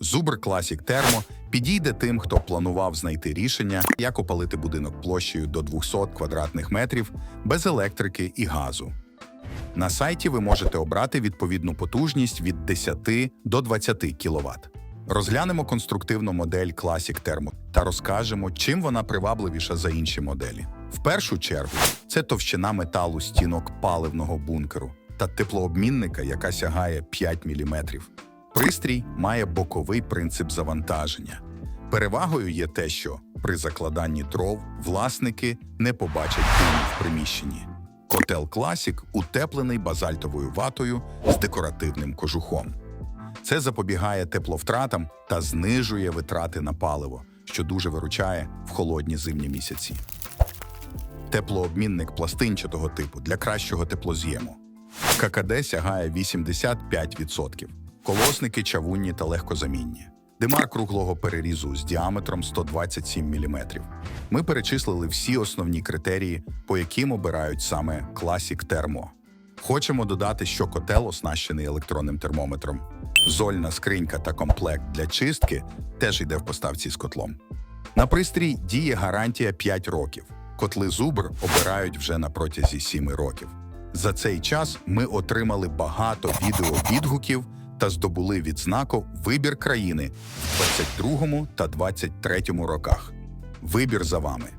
Zubr Classic Thermo підійде тим, хто планував знайти рішення, як опалити будинок площею до 200 квадратних метрів без електрики і газу. На сайті ви можете обрати відповідну потужність від 10 до 20 кВт. Розглянемо конструктивну модель Classic Thermo та розкажемо, чим вона привабливіша за інші моделі. В першу чергу, це товщина металу стінок паливного бункеру та теплообмінника, яка сягає 5 мм. Пристрій має боковий принцип завантаження. Перевагою є те, що при закладанні дров власники не побачать диму в приміщенні. Котел Classic утеплений базальтовою ватою з декоративним кожухом. Це запобігає тепловтратам та знижує витрати на паливо, що дуже виручає в холодні зимні місяці. Теплообмінник пластинчатого типу для кращого теплоз'єму. ККД сягає 85%. Колосники чавунні та легкозамінні. Димар круглого перерізу з діаметром 127 мм. Ми перечислили всі основні критерії, по яким обирають саме Classic Thermo. Хочемо додати, що котел оснащений електронним термометром. Зольна скринька та комплект для чистки теж йде в поставці з котлом. На пристрій діє гарантія 5 років. Котли Зубр обирають вже на протязі 7 років. За цей час ми отримали багато відеовідгуків та здобули відзнаку Вибір країни в 22 та 23 роках. Вибір за вами.